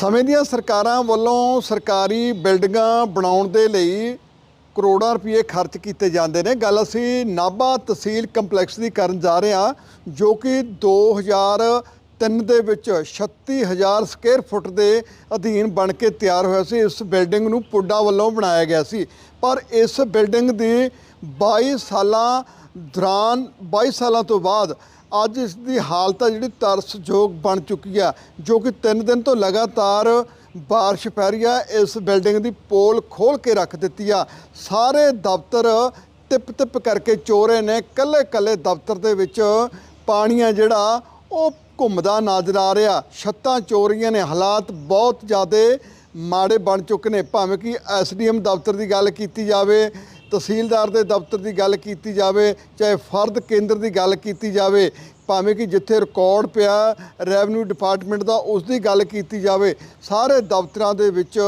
ਸਮੇਂ ਦੀਆਂ ਸਰਕਾਰਾਂ ਵੱਲੋਂ ਸਰਕਾਰੀ ਬਿਲਡਿੰਗਾਂ ਬਣਾਉਣ ਦੇ ਲਈ ਕਰੋੜਾਂ ਰੁਪਏ ਖਰਚ ਕੀਤੇ ਜਾਂਦੇ ਨੇ। ਗੱਲ ਅਸੀਂ ਨਾਭਾ ਤਹਿਸੀਲ ਕੰਪਲੈਕਸ ਦੀ ਕਰਨ ਜਾ ਰਹੇ ਹਾਂ, ਜੋ ਕਿ 2003 ਦੇ ਵਿੱਚ 36000 ਸਕੁਅਰ ਫੁੱਟ ਦੇ ਅਧੀਨ ਬਣ ਕੇ ਤਿਆਰ ਹੋਇਆ ਸੀ। ਇਸ ਬਿਲਡਿੰਗ ਨੂੰ ਪੁੱਡਾ ਵੱਲੋਂ ਬਣਾਇਆ ਗਿਆ ਸੀ। ਪਰ ਇਸ ਬਿਲਡਿੰਗ ਦੀ 22 ਸਾਲਾਂ ਦੌਰਾਨ 22 ਸਾਲਾਂ ਤੋਂ ਬਾਅਦ ਅੱਜ ਇਸ ਦੀ ਹਾਲਤ ਆ ਜਿਹੜੀ ਤਰਸਯੋਗ ਬਣ ਚੁੱਕੀ ਆ, ਜੋ ਕਿ 3 ਦਿਨ ਤੋਂ ਲਗਾਤਾਰ ਬਾਰਿਸ਼ ਪੈ ਰਹੀ ਆ, ਇਸ ਬਿਲਡਿੰਗ ਦੀ ਪੋਲ ਖੋਲ ਕੇ ਰੱਖ ਦਿੱਤੀ ਆ। ਸਾਰੇ ਦਫ਼ਤਰ ਟਿਪ ਟਿਪ ਕਰਕੇ ਚੋਰੇ ਨੇ, ਕੱਲੇ ਕੱਲੇ ਦਫ਼ਤਰ ਦੇ ਵਿੱਚ ਪਾਣੀ ਆ ਜਿਹੜਾ, ਉਹ ਘੁੰਮਦਾ ਨਜ਼ਰ ਆ ਰਿਹਾ। ਛੱਤਾਂ ਚੋਰੀਆਂ ਨੇ, ਹਾਲਾਤ ਬਹੁਤ ਜ਼ਿਆਦਾ ਮਾੜੇ ਬਣ ਚੁੱਕੇ ਨੇ। ਭਾਵੇਂ ਕਿ ਐਸਡੀਐਮ ਦਫ਼ਤਰ ਦੀ ਗੱਲ ਕੀਤੀ ਜਾਵੇ ਤਹਿਸੀਲਦਾਰ ਦੇ ਦਫ਼ਤਰ ਦੀ ਗੱਲ ਕੀਤੀ ਜਾਵੇ, ਚਾਹੇ ਫਰਦ ਕੇਂਦਰ ਦੀ ਗੱਲ ਕੀਤੀ ਜਾਵੇ, ਭਾਵੇਂ ਕਿ ਜਿੱਥੇ ਰਿਕਾਰਡ ਪਿਆ ਰੈਵਨਿਊ ਡਿਪਾਰਟਮੈਂਟ ਦਾ, ਉਸ ਦੀ ਗੱਲ ਕੀਤੀ ਜਾਵੇ, ਸਾਰੇ ਦਫ਼ਤਰਾਂ ਦੇ ਵਿੱਚ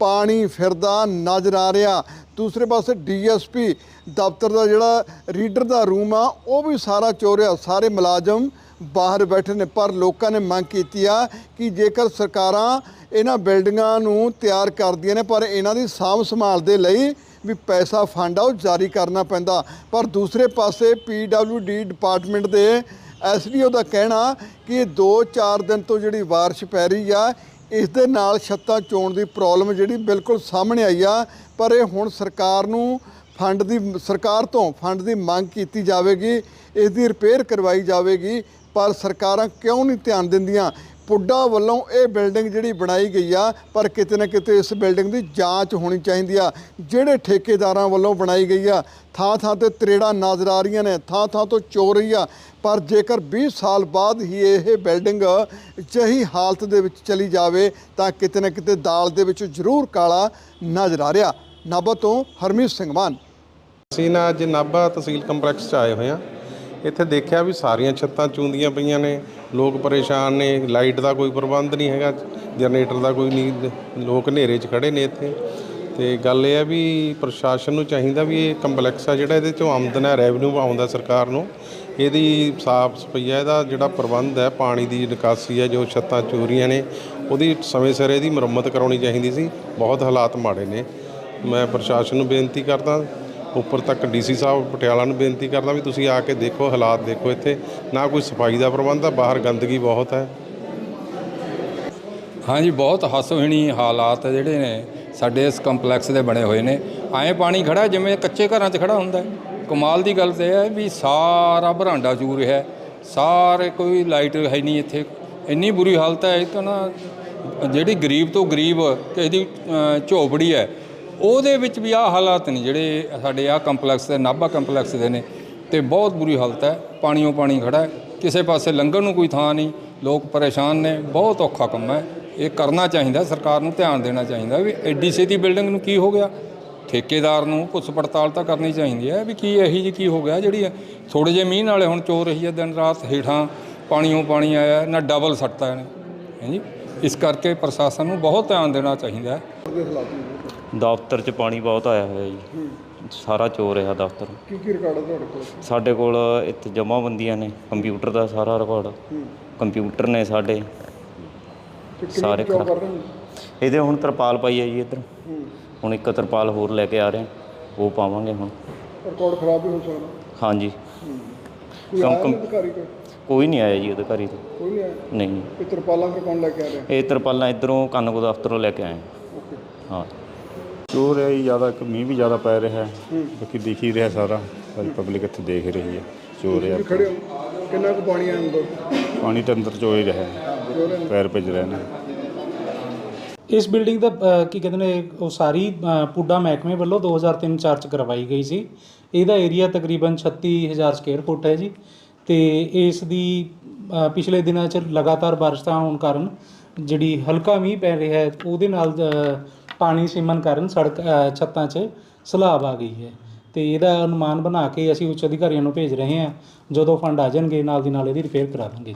ਪਾਣੀ ਫਿਰਦਾ ਨਜ਼ਰ ਆ ਰਿਹਾ। ਦੂਸਰੇ ਪਾਸੇ ਡੀਐਸਪੀ ਦਫ਼ਤਰ ਦਾ ਜਿਹੜਾ ਰੀਡਰ ਦਾ ਰੂਮ ਆ, ਉਹ ਵੀ ਸਾਰਾ ਚੋਰਿਆ ਸਾਰੇ ਮੁਲਾਜ਼ਮ ਬਾਹਰ ਬੈਠੇ ਨੇ, ਪਰ ਲੋਕਾਂ ਨੇ ਮੰਗ ਕੀਤੀ ਆ ਕਿ ਜੇਕਰ ਸਰਕਾਰਾਂ ਇਹਨਾਂ ਬਿਲਡਿੰਗਾਂ ਨੂੰ ਤਿਆਰ ਕਰਦੀਆਂ ਨੇ, ਪਰ ਇਹਨਾਂ ਦੀ ਸਾਂਭ ਸੰਭਾਲ ਦੇ ਲਈ ਵੀ ਪੈਸਾ ਫੰਡ ਆ, ਉਹ ਜਾਰੀ ਕਰਨਾ ਪੈਂਦਾ। ਪਰ ਦੂਸਰੇ ਪਾਸੇ ਪੀਡਬਲਯੂਡੀ ਡਿਪਾਰਟਮੈਂਟ ਦੇ ਐਸਡੀਓ ਦਾ ਕਹਿਣਾ ਕਿ ਇਹ 2-4 ਦਿਨ ਤੋਂ ਜਿਹੜੀ ਬਾਰਿਸ਼ ਪੈ ਰਹੀ ਆ, ਇਸ ਦੇ ਨਾਲ ਛੱਤਾਂ ਚੋਣ ਦੀ ਪ੍ਰੋਬਲਮ ਜਿਹੜੀ ਬਿਲਕੁਲ ਸਾਹਮਣੇ ਆਈ ਆ, ਪਰ ਇਹ ਹੁਣ ਸਰਕਾਰ ਨੂੰ ਫੰਡ ਦੀ, ਸਰਕਾਰ ਤੋਂ ਫੰਡ ਦੀ ਮੰਗ ਕੀਤੀ ਜਾਵੇਗੀ, ਇਸ ਦੀ ਰਿਪੇਅਰ ਕਰਵਾਈ ਜਾਵੇਗੀ, ਪਰ ਸਰਕਾਰਾਂ ਕਿਉਂ ਨਹੀਂ ਧਿਆਨ ਦਿੰਦੀਆਂ? ਪੁੱਡਾ ਵੱਲੋਂ ਇਹ ਬਿਲਡਿੰਗ ਜਿਹੜੀ ਬਣਾਈ ਗਈ ਆ, ਪਰ ਕਿਤੇ ਨਾ ਕਿਤੇ ਇਸ ਬਿਲਡਿੰਗ ਦੀ ਜਾਂਚ ਹੋਣੀ ਚਾਹੀਦੀ ਆ। ਜਿਹੜੇ ਠੇਕੇਦਾਰਾਂ ਵੱਲੋਂ ਬਣਾਈ ਗਈ ਆ ਥਾਂ ਥਾਂ ਤੇ ਤਰੇੜਾਂ ਨਜ਼ਰ ਆ ਰਹੀਆਂ ਨੇ ਥਾਂ ਥਾਂ ਤੋਂ ਚੋਰੀ ਆ। ਪਰ ਜੇਕਰ 20 ਸਾਲ ਬਾਅਦ ਹੀ ਇਹ ਬਿਲਡਿੰਗ ਜਹੀ ਹਾਲਤ ਦੇ ਵਿੱਚ ਚਲੀ ਜਾਵੇ, ਤਾਂ ਕਿਤੇ ਨਾ ਕਿਤੇ ਦਾਲ ਦੇ ਵਿੱਚ ਜ਼ਰੂਰ ਕਾਲਾ ਨਜ਼ਰ ਆ ਰਿਹਾ। ਨਾਭਾ ਤੋਂ ਹਰਮੀਤ ਸਿੰਘ ਮਾਨ। ਅਸੀਂ ਨਾ ਅੱਜ ਨਾਭਾ ਤਹਿਸੀਲ ਕੰਪਲੈਕਸ 'ਚ ਆਏ ਹੋਏ ਹਾਂ। ਇੱਥੇ ਦੇਖਿਆ ਵੀ ਸਾਰੀਆਂ ਛੱਤਾਂ ਚੂੰਦੀਆਂ ਪਈਆਂ ਨੇ, ਲੋਕ ਪਰੇਸ਼ਾਨ ਨੇ, ਲਾਈਟ ਦਾ ਕੋਈ ਪ੍ਰਬੰਧ ਨਹੀਂ ਹੈਗਾ, ਜਨਰੇਟਰ ਦਾ ਕੋਈ ਨਹੀਂ, ਲੋਕ ਹਨੇਰੇ 'ਚ ਖੜੇ ਨੇ ਇੱਥੇ। ਤੇ ਗੱਲ ਇਹ ਹੈ ਵੀ ਪ੍ਰਸ਼ਾਸਨ ਨੂੰ ਚਾਹੀਦਾ ਵੀ ਇਹ ਕੰਪਲੈਕਸ ਆ ਜਿਹੜਾ ਇਹਦੇ 'ਚੋਂ ਆਮਦਨ ਹੈ ਰੈਵਨਿਊ ਆਉਂਦਾ ਸਰਕਾਰ ਨੂੰ। ਇਹਦੀ ਸਾਫ਼ ਸਫ਼ਾਈ ਇਹਦਾ ਜਿਹੜਾ ਪ੍ਰਬੰਧ ਹੈ, ਪਾਣੀ ਦੀ ਨਿਕਾਸੀ ਹੈ ਜੋ ਛੱਤਾਂ ਚੋਰੀਆਂ ਨੇ, ਉਹਦੀ ਸਮੇਂ ਸਿਰ ਇਹਦੀ ਮੁਰੰਮਤ ਕਰਾਉਣੀ ਚਾਹੀਦੀ ਸੀ। ਬਹੁਤ ਹਾਲਾਤ ਮਾੜੇ ਨੇ। ਮੈਂ ਪ੍ਰਸ਼ਾਸਨ ਨੂੰ ਬੇਨਤੀ ਕਰਦਾ ਉੱਪਰ ਤੱਕ ਡੀਸੀ ਸਾਹਿਬ ਪਟਿਆਲਾ ਨੂੰ ਬੇਨਤੀ ਕਰਦਾ ਵੀ ਤੁਸੀਂ ਆ ਕੇ ਦੇਖੋ, ਹਾਲਾਤ ਦੇਖੋ ਇੱਥੇ। ਨਾ ਕੋਈ ਸਫ਼ਾਈ ਦਾ ਪ੍ਰਬੰਧ ਆ, ਬਾਹਰ ਗੰਦਗੀ ਬਹੁਤ ਹੈ। ਹਾਂਜੀ, ਬਹੁਤ ਹਸਵੀਣੀ ਹਾਲਾਤ ਜਿਹੜੇ ਨੇ, ਸਾਡੇ ਇਸ ਕੰਪਲੈਕਸ ਦੇ ਬਣੇ ਹੋਏ ਨੇ। ਐਂ ਪਾਣੀ ਖੜਾ ਜਿਵੇਂ ਕੱਚੇ ਘਰਾਂ 'ਚ ਖੜਾ ਹੁੰਦਾ ਕਮਾਲ ਦੀ ਗੱਲ ਤੇ ਹੈ ਵੀ ਸਾਰਾ ਬਰਾਂਡਾ ਚੂਰ ਰਿਹਾ ਸਾਰੇ ਕੋਈ ਲਾਈਟ ਹੈ ਨਹੀਂ ਇੱਥੇ। ਇੰਨੀ ਬੁਰੀ ਹਾਲਤ ਹੈ ਇਹ ਤਾਂ ਨਾ ਜਿਹੜੀ ਗਰੀਬ ਤੋਂ ਗਰੀਬ, ਕਿਸੇ ਦੀ ਝੋਪੜੀ ਹੈ ਉਹਦੇ ਵਿੱਚ ਵੀ ਆਹ ਹਾਲਾਤ ਨੇ ਜਿਹੜੇ ਸਾਡੇ ਆਹ ਕੰਪਲੈਕਸ ਦੇ, ਨਾਭਾ ਕੰਪਲੈਕਸ ਦੇ ਨੇ ਤੇ ਬਹੁਤ ਬੁਰੀ ਹਾਲਤ ਹੈ, ਪਾਣੀਓ ਪਾਣੀ ਖੜਾ ਕਿਸੇ ਪਾਸੇ ਲੰਘਣ ਨੂੰ ਕੋਈ ਥਾਂ ਨਹੀਂ, ਲੋਕ ਪਰੇਸ਼ਾਨ ਨੇ, ਬਹੁਤ ਔਖਾ ਕੰਮ ਹੈ। ਇਹ ਕਰਨਾ ਚਾਹੀਦਾ, ਸਰਕਾਰ ਨੂੰ ਧਿਆਨ ਦੇਣਾ ਚਾਹੀਦਾ ਵੀ ਐਡੀ ਛੇਤੀ ਬਿਲਡਿੰਗ ਨੂੰ ਕੀ ਹੋ ਗਿਆ? ਠੇਕੇਦਾਰ ਨੂੰ ਪੁੱਛ ਪੜਤਾਲ ਤਾਂ ਕਰਨੀ ਚਾਹੀਦੀ ਹੈ ਵੀ ਕੀ ਇਹੀ ਜੀ ਕੀ ਹੋ ਗਿਆ ਜਿਹੜੀ ਥੋੜੇ ਜਿਹੇ ਮੀਂਹ ਨਾਲੇ ਹੁਣ ਚੋ ਰਹੀ ਹੈ ਦਿਨ ਰਾਤ, ਹੇਠਾਂ ਪਾਣੀਓ ਪਾਣੀ ਆਇਆ, ਨਾ ਡਬਲ ਸੱਟਤਾ ਇਹਨੇ। ਹਾਂਜੀ ਇਸ ਕਰਕੇ ਪ੍ਰਸ਼ਾਸਨ ਨੂੰ ਬਹੁਤ ਧਿਆਨ ਦੇਣਾ ਚਾਹੀਦਾ ਹੈ। ਦਫ਼ਤਰ 'ਚ ਪਾਣੀ ਬਹੁਤ ਆਇਆ ਹੋਇਆ ਜੀ। ਸਾਰਾ ਚੋ ਰਿਹਾ ਦਫ਼ਤਰ। ਕੀ ਕੀ ਰਿਕਾਰਡ ਹੈ ਤੁਹਾਡੇ ਕੋਲ? ਸਾਡੇ ਕੋਲ ਇੱਥੇ ਜਮ੍ਹਾਂਬੰਦੀਆਂ ਨੇ ਕੰਪਿਊਟਰ ਦਾ ਸਾਰਾ ਰਿਕਾਰਡ। ਕੰਪਿਊਟਰ ਨੇ ਸਾਡੇ। ਸਾਰੇ ਖਰਾਬ। ਕਰ ਰਹੇ ਹੋ ਇਹਦੇ ਹੁਣ ਤਰਪਾਲ ਪਾਈ ਹੈ ਜੀ ਇੱਧਰ। ਹੁਣ ਇੱਕ ਤਰਪਾਲ ਹੋਰ ਲੈ ਕੇ ਆ ਰਹੇ। ਹਾਂ, ਉਹ ਪਾਵਾਂਗੇ ਹੁਣ। ਰਿਕਾਰਡ ਖਰਾਬ ਵੀ ਹੋ ਸਕਦਾ। ਹਾਂਜੀ। ਕੋਈ ਕੰਮ- ਆਇਆ ਕੰਮ- ਨਹੀਂ ਅਧਿਕਾਰੀ ਕੋਈ? ਕੋਈ ਨਹੀਂ ਆਇਆ ਜੀ ਅਧਿਕਾਰੀ ਤੋਂ। ਕੋਈ ਨਹੀਂ ਆਇਆ? ਨਹੀਂ। ਇਹ ਤਰਪਾਲਾਂ ਫਿਰ ਕੌਣ ਲੈ ਕੇ ਆ ਰਿਹਾ? ਇਹ ਤਰਪਾਲਾਂ ਇੱਧਰੋਂ ਕੰਨਗੋ ਦਫ਼ਤਰੋਂ ਲੈ ਕੇ ਆਏ। ਹਾਂ। ਓਕੇ। ਹਾਂ। ਚੋ ਰਿਹਾ ਜੀ ਜ਼ਿਆਦਾ ਇੱਕ ਮੀਂਹ ਵੀ ਜ਼ਿਆਦਾ ਪੈ ਰਿਹਾ ਹੈ। ਬਾਕੀ ਦਿਖ ਹੀ ਰਿਹਾ ਸਾਰਾ। ਸਾਰੀ ਪਬਲਿਕ ਇੱਥੇ ਦੇਖ ਰਹੀ ਹੈ ਚੋ ਰਿਹਾ। ਖੜੇ ਹੋ? ਕਿੰਨਾ ਕੁ ਪਾਣੀ ਹੈ ਅੰਦਰ? ਪਾਣੀ ਤਾਂ ਅੰਦਰ ਚੋ ਹੀ ਰਿਹਾ ਹੈ। ਪੈਰ ਭਿੱਜ ਰਹੇ ਨੇ। ਇਸ ਬਿਲਡਿੰਗ ਦਾ ਅ, ਕੀ ਕਹਿੰਦੇ ਨੇ ਉਹ ਸਾਰੀ ਅ, ਪੁੱਡਾ ਮਹਿਕਮੇ ਵੱਲੋਂ 2003 ਚਾਰ ਚ ਕਰਵਾਈ ਗਈ ਸੀ। ਇਹਦਾ ਏਰੀਆ ਤਕਰੀਬਨ 36000 ਸਕੁਅਰ ਫੁੱਟ ਹੈ ਜੀ। ਤੇ ਇਸ ਦੀ ਅ, ਪਿਛਲੇ ਦਿਨਾਂ ਚ ਲਗਾਤਾਰ ਬਾਰਿਸ਼ਾਂ ਹੋਣ ਕਾਰਨ ਜਿਹੜੀ ਹਲਕਾ ਮੀਂਹ ਪੈ ਰਿਹਾ ਹੈ ਉਹਦੇ ਨਾਲ ਅ, ਪਾਣੀ ਸੀਮਨ ਕਾਰਨ ਸੜਕ ਛੱਤਾਂ 'ਚ ਸਲਾਬ ਆ ਗਈ ਹੈ। ਅਤੇ ਇਹਦਾ ਅਨੁਮਾਨ ਬਣਾ ਕੇ ਅਸੀਂ ਉੱਚ ਅਧਿਕਾਰੀਆਂ ਨੂੰ ਭੇਜ ਰਹੇ ਹਾਂ, ਜਦੋਂ ਫੰਡ ਆ ਜਾਣਗੇ, ਨਾਲ ਦੀ ਨਾਲ ਇਹਦੀ ਰਿਪੇਅਰ ਕਰਾ ਦਾਂਗੇ।